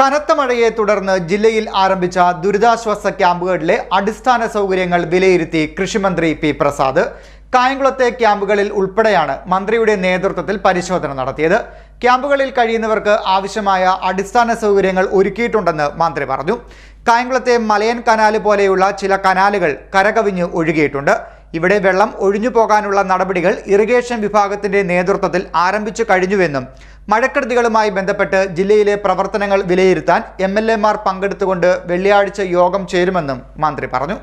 കനത്ത മഴയെ തുടർന്ന് ജില്ലയിൽ ആരംഭിച്ച ദുരിതാശ്വാസ ക്യാമ്പുകളിലെ അടിസ്ഥാന സൗകര്യങ്ങൾ വിലയിരുത്തി കൃഷിമന്ത്രി പി പ്രസാദ്. കായംകുളത്തെ ക്യാമ്പുകളിൽ ഉൾപ്പെടെയാണ് മന്ത്രിയുടെ നേതൃത്വത്തിൽ പരിശോധന നടത്തിയത്. ക്യാമ്പുകളിൽ കഴിയുന്നവർക്ക് ആവശ്യമായ അടിസ്ഥാന സൗകര്യങ്ങൾ ഒരുക്കിയിട്ടുണ്ടെന്ന് മന്ത്രി പറഞ്ഞു. കായംകുളത്തെ മലയൻ കനാല് പോലെയുള്ള ചില കനാലുകൾ കരകവിഞ്ഞ് ഒഴുകിയിട്ടുണ്ട്. ഇവിടെ വെള്ളം ഒഴിഞ്ഞു പോകാനുള്ള നടപടികൾ ഇറിഗേഷൻ വിഭാഗത്തിന്റെ നേതൃത്വത്തിൽ ആരംഭിച്ചു കഴിഞ്ഞുവെന്നും മഴക്കെടുതികളുമായി ബന്ധപ്പെട്ട് ജില്ലയിലെ പ്രവർത്തനങ്ങൾ വിലയിരുത്താൻ എം എൽ എമാർ പങ്കെടുത്തുകൊണ്ട് വെള്ളിയാഴ്ച യോഗം ചേരുമെന്നും മന്ത്രി പറഞ്ഞു.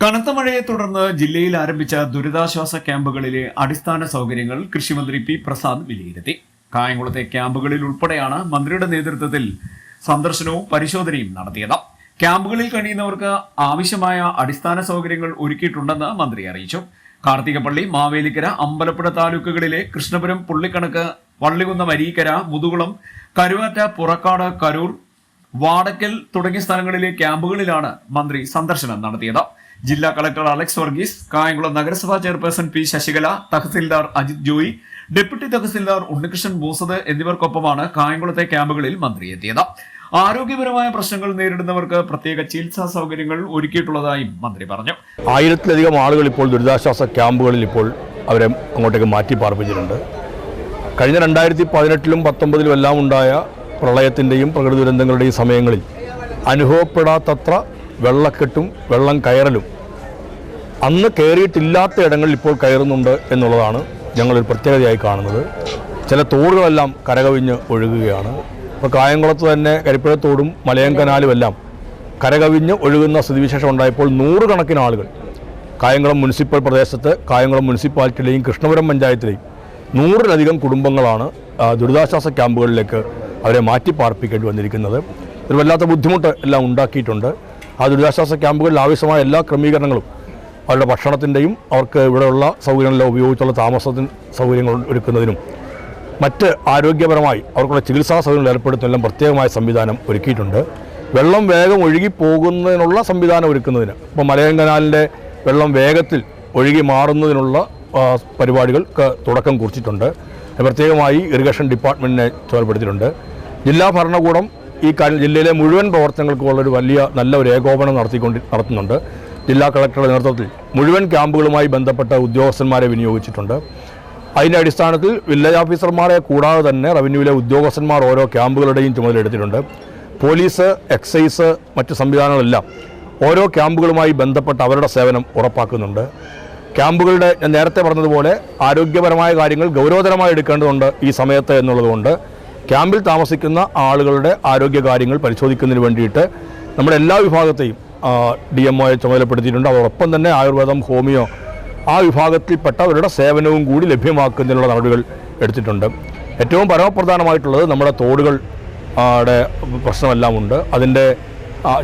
കനത്ത മഴയെ തുടർന്ന് ജില്ലയിൽ ആരംഭിച്ച ദുരിതാശ്വാസ ക്യാമ്പുകളിലെ അടിസ്ഥാന സൗകര്യങ്ങൾ കൃഷിമന്ത്രി പി പ്രസാദ് വിലയിരുത്തി. കായംകുളത്തെ ക്യാമ്പുകളിൽ ഉൾപ്പെടെയാണ് മന്ത്രിയുടെ നേതൃത്വത്തിൽ സന്ദർശനവും പരിശോധനയും നടത്തിയത്. ക്യാമ്പുകളിൽ കഴിയുന്നവർക്ക് ആവശ്യമായ അടിസ്ഥാന സൗകര്യങ്ങൾ ഒരുക്കിയിട്ടുണ്ടെന്ന് മന്ത്രി അറിയിച്ചു. കാർത്തികപ്പള്ളി മാവേലിക്കര അമ്പലപ്പുഴ താലൂക്കുകളിലെ കൃഷ്ണപുരം പുള്ളിക്കണക്ക് വള്ളികുന്നം അരീക്കര മുതുകുളം കരുവാറ്റ പുറക്കാട് കരൂർ വാടക്കൽ തുടങ്ങിയ സ്ഥലങ്ങളിലെ ക്യാമ്പുകളിലാണ് മന്ത്രി സന്ദർശനം നടത്തിയത്. ജില്ലാ കളക്ടർ അലക്സ് വർഗീസ് കായംകുളം നഗരസഭാ chairperson P Sasikala tahsildar Ajith Joy deputy tahsildar Unnikrishnan Moosad എന്നിവർക്കൊപ്പമാണ് കായംകുളത്തെ ക്യാമ്പുകളിൽ മന്ത്രി എത്തിയത്. ആരോഗ്യപരമായ പ്രശ്നങ്ങൾ നേരിടുന്നവർക്ക് പ്രത്യേക ചികിത്സാ സൗകര്യങ്ങൾ ഒരുക്കിയിട്ടുള്ളതായും മന്ത്രി പറഞ്ഞു. ആയിരത്തിലധികം ആളുകൾ ഇപ്പോൾ ദുരിതാശ്വാസ ക്യാമ്പുകളിൽ ഇപ്പോൾ അവരെ അങ്ങോട്ടേക്ക് മാറ്റി പാർപ്പിച്ചിട്ടുണ്ട്. കഴിഞ്ഞ രണ്ടായിരത്തി പതിനെട്ടിലും പത്തൊമ്പതിലും എല്ലാം ഉണ്ടായ പ്രളയത്തിന്റെയും പ്രകൃതി ദുരന്തങ്ങളുടെയും സമയങ്ങളിൽ അനുഭവപ്പെടാത്തത്ര വെള്ളക്കെട്ടും വെള്ളം കയറലും അന്ന് കയറിയിട്ടില്ലാത്ത ഇടങ്ങളിൽ ഇപ്പോൾ കയറുന്നുണ്ട് എന്നുള്ളതാണ് ഞങ്ങളൊരു പ്രത്യേകതയായി കാണുന്നത്. ചില തോടുകളെല്ലാം കരകവിഞ്ഞ് ഒഴുകുകയാണ്. ഇപ്പോൾ കായംകുളത്ത് തന്നെ കരിപ്പുഴത്തോടും മലയം കനാലും എല്ലാം കരകവിഞ്ഞ് ഒഴുകുന്ന സ്ഥിതിവിശേഷം ഉണ്ടായപ്പോൾ നൂറുകണക്കിന് ആളുകൾ കായംകുളം മുനിസിപ്പൽ പ്രദേശത്ത് കായംകുളം മുനിസിപ്പാലിറ്റിയിലെയും കൃഷ്ണപുരം പഞ്ചായത്തിലെയും നൂറിലധികം കുടുംബങ്ങളാണ് ദുരിതാശ്വാസ ക്യാമ്പുകളിലേക്ക് അവരെ മാറ്റി പാർപ്പിക്കേണ്ടി വന്നിരിക്കുന്നത്. ഒരു വല്ലാത്ത ബുദ്ധിമുട്ട് എല്ലാം ഉണ്ടാക്കിയിട്ടുണ്ട്. ആ ദുരിതാശ്വാസ ക്യാമ്പുകളിൽ ആവശ്യമായ എല്ലാ ക്രമീകരണങ്ങളും അവരുടെ ഭക്ഷണത്തിന്റെയും അവർക്ക് ഇവിടെയുള്ള സൗകര്യങ്ങളെല്ലാം ഉപയോഗിച്ചുള്ള താമസത്തിന് സൗകര്യങ്ങൾ ഒരുക്കുന്നതിനും മറ്റ് ആരോഗ്യപരമായി അവർക്കുള്ള ചികിത്സാ സൗകര്യങ്ങൾ ഏർപ്പെടുത്തുന്നതിനും പ്രത്യേകമായ സംവിധാനം ഒരുക്കിയിട്ടുണ്ട്. വെള്ളം വേഗം ഒഴുകി പോകുന്നതിനുള്ള സംവിധാനം ഒരുക്കുന്നതിന് ഇപ്പോൾ മലയൻ കനാലിന്റെ വെള്ളം വേഗത്തിൽ ഒഴുകി മാറുന്നതിനുള്ള പരിപാടികൾക്ക് തുടക്കം കുറിച്ചിട്ടുണ്ട്. പ്രത്യേകമായി ഇറിഗേഷൻ ഡിപ്പാർട്ട്മെന്റിനെ ചുമതലപ്പെടുത്തിയിട്ടുണ്ട്. ജില്ലാ ഭരണകൂടം ഈ ജില്ലയിലെ മുഴുവൻ പ്രവർത്തനങ്ങൾക്കും ഉള്ളൊരു വലിയ നല്ല ഒരു ഏകോപനം നടത്തിക്കൊണ്ട് നടത്തുന്നുണ്ട്. ജില്ലാ കളക്ടറുടെ നേതൃത്വത്തിൽ മുഴുവൻ ക്യാമ്പുകളുമായി ബന്ധപ്പെട്ട ഉദ്യോഗസ്ഥന്മാരെ വിനിയോഗിച്ചിട്ടുണ്ട്. അതിന്റെ അടിസ്ഥാനത്തിൽ വില്ലേജ് ഓഫീസർമാരെ കൂടാതെ തന്നെ റവന്യൂവിലെ ഉദ്യോഗസ്ഥന്മാർ ഓരോ ക്യാമ്പുകളുടെയും ചുമതലയെടുത്തിട്ടുണ്ട്. പോലീസ് എക്സൈസ് മറ്റ് സംവിധാനങ്ങളെല്ലാം ഓരോ ക്യാമ്പുകളുമായി ബന്ധപ്പെട്ട് അവരുടെ സേവനം ഉറപ്പാക്കുന്നുണ്ട്. ക്യാമ്പുകളുടെ ഞാൻ നേരത്തെ പറഞ്ഞതുപോലെ ആരോഗ്യപരമായ കാര്യങ്ങൾ ഗൗരവതരമായി എടുക്കേണ്ടതുണ്ട് ഈ സമയത്ത് എന്നുള്ളതുകൊണ്ട് ക്യാമ്പിൽ താമസിക്കുന്ന ആളുകളുടെ ആരോഗ്യ കാര്യങ്ങൾ പരിശോധിക്കുന്നതിന് വേണ്ടിയിട്ട് നമ്മുടെ എല്ലാ വിഭാഗത്തെയും ഡി എം ഒയെ ചുമതലപ്പെടുത്തിയിട്ടുണ്ട്. അതോടൊപ്പം തന്നെ ആയുർവേദം ഹോമിയോ ആ വിഭാഗത്തിൽപ്പെട്ടവരുടെ സേവനവും കൂടി ലഭ്യമാക്കുന്നതിനുള്ള നടപടികൾ എടുത്തിട്ടുണ്ട്. ഏറ്റവും പരമപ്രധാനമായിട്ടുള്ളത് നമ്മുടെ തോടുകൾ ആ, പ്രശ്നമെല്ലാം ഉണ്ട്. അതിന്റെ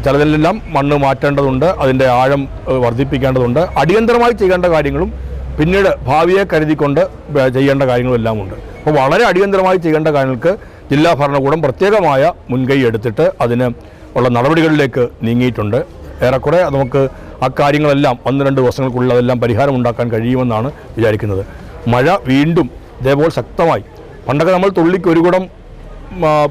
ചിലതിലെല്ലാം മണ്ണ് മാറ്റേണ്ടതുണ്ട് അതിന്റെ ആഴം വർദ്ധിപ്പിക്കേണ്ടതുണ്ട്. അടിയന്തരമായി ചെയ്യേണ്ട കാര്യങ്ങളും പിന്നീട് ഭാവിയെ കരുതിക്കൊണ്ട് ചെയ്യേണ്ട കാര്യങ്ങളും എല്ലാം ഉണ്ട്. അപ്പോൾ വളരെ അടിയന്തരമായി ചെയ്യേണ്ട കാര്യങ്ങൾക്ക് ജില്ലാ ഭരണകൂടം പ്രത്യേകമായ മുൻകൈ എടുത്തിട്ട് അതിന് ഉള്ള നടപടികളിലേക്ക് നീങ്ങിയിട്ടുണ്ട്. ഏറെക്കുറെ നമുക്ക് ആ കാര്യങ്ങളെല്ലാം ഒന്ന് രണ്ട് ദിവസങ്ങൾക്കുള്ളിൽ അതെല്ലാം പരിഹാരം ഉണ്ടാക്കാൻ കഴിയുമെന്നാണ് വിചാരിക്കുന്നത്. മഴ വീണ്ടും ഇതേപോലെ ശക്തമായി പണ്ടൊക്കെ നമ്മൾ തുള്ളിക്ക് ഒരു കുടം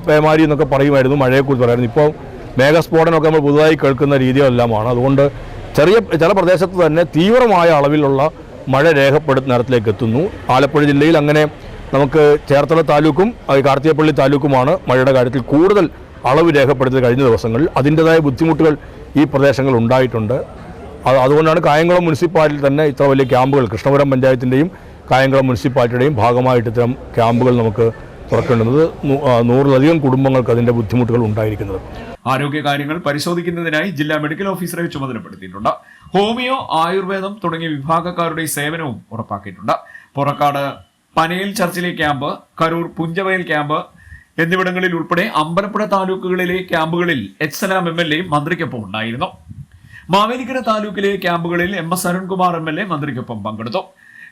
പേമാരി എന്നൊക്കെ പറയുമായിരുന്നു മഴയെക്കുറിച്ച് പറയുമായിരുന്നു ഇപ്പോൾ മേഘസ്ഫോടനമൊക്കെ നമ്മൾ പുതുതായി കേൾക്കുന്ന രീതികളെല്ലാമാണ്. അതുകൊണ്ട് ചെറിയ ചില പ്രദേശത്ത് തന്നെ തീവ്രമായ അളവിലുള്ള മഴ രേഖപ്പെടുത്തുന്ന തരത്തിലേക്ക് എത്തുന്നു. ആലപ്പുഴ ജില്ലയിൽ അങ്ങനെ നമുക്ക് ചേർത്തല താലൂക്കും കാർത്തികപ്പള്ളി താലൂക്കുമാണ് മഴയുടെ കാര്യത്തിൽ കൂടുതൽ അളവ് രേഖപ്പെടുത്തിയത് കഴിഞ്ഞ ദിവസങ്ങളിൽ. അതിന്റെതായ ബുദ്ധിമുട്ടുകൾ ഈ പ്രദേശങ്ങൾ ഉണ്ടായിട്ടുണ്ട്. അതുകൊണ്ടാണ് കായംകുളം മുനിസിപ്പാലിറ്റി തന്നെ ഇത്ര വലിയ ക്യാമ്പുകൾ കൃഷ്ണപുരം പഞ്ചായത്തിന്റെയും കായംകുളം മുനിസിപ്പാലിറ്റിയുടെയും ഭാഗമായിട്ട് ഇത്തരം ക്യാമ്പുകൾ നമുക്ക് ആ, നൂറിലധികം കുടുംബങ്ങൾക്ക് അതിന്റെ ബുദ്ധിമുട്ടുകൾ ഉണ്ടായിരിക്കുന്നത്. ആരോഗ്യ കാര്യങ്ങൾ പരിശോധിക്കുന്നതിനായി ജില്ലാ മെഡിക്കൽ ഓഫീസറെ ചുമതലപ്പെടുത്തിയിട്ടുണ്ട്. ഹോമിയോ ആയുർവേദം തുടങ്ങിയ വിഭാഗക്കാരുടെ സേവനവും ഉറപ്പാക്കിയിട്ടുണ്ട്. പുറക്കാട് പനയിൽ ചർച്ചിലെ ക്യാമ്പ് കരൂർ പുഞ്ചവയൽ ക്യാമ്പ് എന്നിവിടങ്ങളിൽ ഉൾപ്പെടെ അമ്പലപ്പുഴ താലൂക്കുകളിലെ ക്യാമ്പുകളിൽ H Salam M L A മന്ത്രിക്കൊപ്പം ഉണ്ടായിരുന്നു. മാവേലിക്കര താലൂക്കിലെ ക്യാമ്പുകളിൽ M S Arunkumar M L A മന്ത്രിക്കൊപ്പം പങ്കെടുത്തു.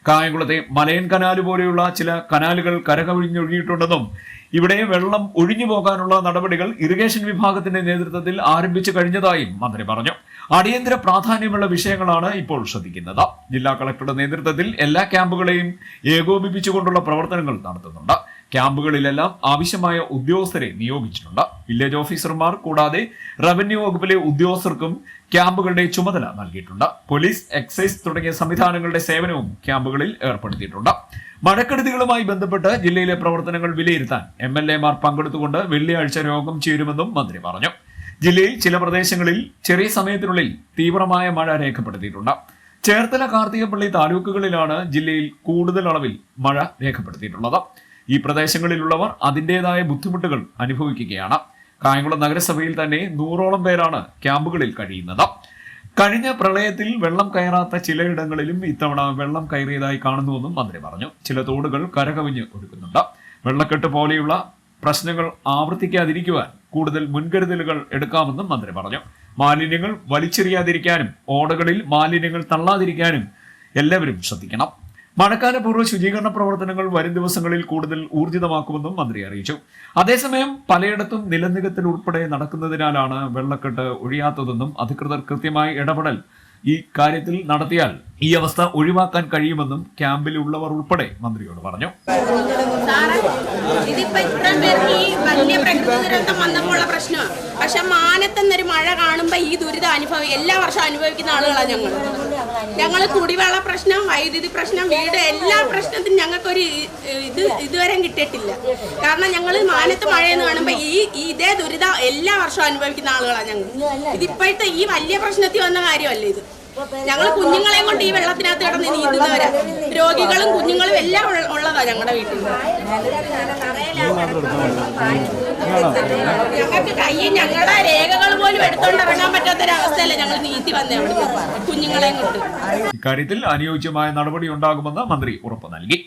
കായംകുളത്തെ മലയൻ കനാല് പോലെയുള്ള ചില കനാലുകൾ കരകവിഞ്ഞൊഴുകിയിട്ടുണ്ടെന്നും ഇവിടെ വെള്ളം ഒഴിഞ്ഞു പോകാനുള്ള നടപടികൾ ഇറിഗേഷൻ വിഭാഗത്തിന്റെ നേതൃത്വത്തിൽ ആരംഭിച്ചു കഴിഞ്ഞതായും മന്ത്രി പറഞ്ഞു. അടിയന്തര പ്രാധാന്യമുള്ള വിഷയങ്ങളാണ് ഇപ്പോൾ ശ്രദ്ധിക്കുന്നത്. ജില്ലാ കളക്ടറുടെ നേതൃത്വത്തിൽ എല്ലാ ക്യാമ്പുകളെയും ഏകോപിപ്പിച്ചുകൊണ്ടുള്ള പ്രവർത്തനങ്ങൾ നടത്തുന്നുണ്ട്. ക്യാമ്പുകളിലെല്ലാം ആവശ്യമായ ഉദ്യോഗസ്ഥരെ നിയോഗിച്ചിട്ടുണ്ട്. വില്ലേജ് ഓഫീസർമാർ കൂടാതെ റവന്യൂ വകുപ്പിലെ ഉദ്യോഗസ്ഥർക്കും ക്യാമ്പുകളുടെ ചുമതല നൽകിയിട്ടുണ്ട്. പോലീസ് എക്സൈസ് തുടങ്ങിയ സംവിധാനങ്ങളുടെ സേവനവും ക്യാമ്പുകളിൽ ഏർപ്പെടുത്തിയിട്ടുണ്ട്. മഴക്കെടുതികളുമായി ബന്ധപ്പെട്ട് ജില്ലയിലെ പ്രവർത്തനങ്ങൾ വിലയിരുത്താൻ എം എൽ എമാർ പങ്കെടുത്തുകൊണ്ട് വെള്ളിയാഴ്ച യോഗം ചേരുമെന്നും മന്ത്രി പറഞ്ഞു. ജില്ലയിൽ ചില പ്രദേശങ്ങളിൽ ചെറിയ സമയത്തിനുള്ളിൽ തീവ്രമായ മഴ രേഖപ്പെടുത്തിയിട്ടുണ്ട്. ചേർത്തല കാർത്തികപ്പള്ളി താലൂക്കുകളിലാണ് ജില്ലയിൽ കൂടുതൽ അളവിൽ മഴ രേഖപ്പെടുത്തിയിട്ടുള്ളത്. ഈ പ്രദേശങ്ങളിലുള്ളവർ അതിന്റെതായ ബുദ്ധിമുട്ടുകൾ അനുഭവിക്കുകയാണ്. കായംകുളം നഗരസഭയിൽ തന്നെ നൂറോളം പേരാണ് ക്യാമ്പുകളിൽ കഴിയുന്നത്. കഴിഞ്ഞ പ്രളയത്തിൽ വെള്ളം കയറാത്ത ചിലയിടങ്ങളിലും ഇത്തവണ വെള്ളം കയറിയതായി കാണുന്നുവെന്നും മന്ത്രി പറഞ്ഞു. ചില തോടുകൾ കരകവിഞ്ഞ് ഒഴുകുന്നുണ്ട്. വെള്ളക്കെട്ട് പോലെയുള്ള പ്രശ്നങ്ങൾ ആവർത്തിക്കാതിരിക്കുവാൻ കൂടുതൽ മുൻകരുതലുകൾ എടുക്കാമെന്നും മന്ത്രി പറഞ്ഞു. മാലിന്യങ്ങൾ വലിച്ചെറിയാതിരിക്കാനും ഓടകളിൽ മാലിന്യങ്ങൾ തള്ളാതിരിക്കാനും എല്ലാവരും ശ്രദ്ധിക്കണം. മഴക്കാലപൂർവ ശുചീകരണ പ്രവർത്തനങ്ങൾ വരും ദിവസങ്ങളിൽ കൂടുതൽ ഊർജിതമാക്കുമെന്നും മന്ത്രി അറിയിച്ചു. അതേസമയം പലയിടത്തും നിലനികത്തിൽ ഉൾപ്പെടെ നടക്കുന്നതിനാലാണ് വെള്ളക്കെട്ട് ഒഴിയാത്തതെന്നും അധികൃതർ കൃത്യമായി ഇടപെടൽ ഈ കാര്യത്തിൽ നടത്തിയാൽ ഈ അവസ്ഥ ഒഴിവാക്കാൻ കഴിയുമെന്നും ക്യാമ്പിലുള്ളവർ ഉൾപ്പെടെ മന്ത്രിയോട് പറഞ്ഞു. ഇതിപ്പോ വലിയ പ്രകൃതി പ്രശ്നമാണ്. പക്ഷെ മാനത്തെന്നൊരു മഴ കാണുമ്പോ ഈ ദുരിതം അനുഭവം എല്ലാ വർഷവും അനുഭവിക്കുന്ന ആളുകളാണ് ഞങ്ങൾ ഞങ്ങൾ കുടിവെള്ള പ്രശ്നം വൈദ്യുതി പ്രശ്നം വീട് എല്ലാ പ്രശ്നത്തിനും ഞങ്ങൾക്കൊരു ഇത് ഇതുവരെ കിട്ടിയിട്ടില്ല. കാരണം ഞങ്ങൾ മാനത്ത് മഴയെന്ന് കാണുമ്പോ ഈ ഈ ഇതേ ദുരിതം എല്ലാ വർഷവും അനുഭവിക്കുന്ന ആളുകളാണ് ഞങ്ങൾ ഇതിപ്പോഴത്തെ ഈ വലിയ പ്രശ്നത്തിൽ വന്ന കാര്യമല്ല ഇത്? ഞങ്ങൾ കുഞ്ഞുങ്ങളെയും കൊണ്ട് ഈ വെള്ളത്തിനകത്ത് കിടന്ന് നീന്തുന്നവരാ. രോഗികളും കുഞ്ഞുങ്ങളും എല്ലാം ഉള്ളതാ ഞങ്ങളുടെ വീട്ടിൽ ഞങ്ങൾക്ക് കയ്യിൽ ഞങ്ങളുടെ രേഖകൾ പോലും എടുത്തോണ്ട് ഇറങ്ങാൻ പറ്റാത്തൊരവസ്ഥയല്ല ഞങ്ങൾ നീത്തി വന്നേ കുഞ്ഞുങ്ങളെയും കൊണ്ട്. ഇക്കാര്യത്തിൽ അനുയോജ്യമായ നടപടി ഉണ്ടാകുമെന്ന് മന്ത്രി ഉറപ്പ് നൽകി.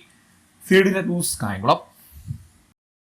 സീഡിനെ ന്യൂസ് കായംകുളം.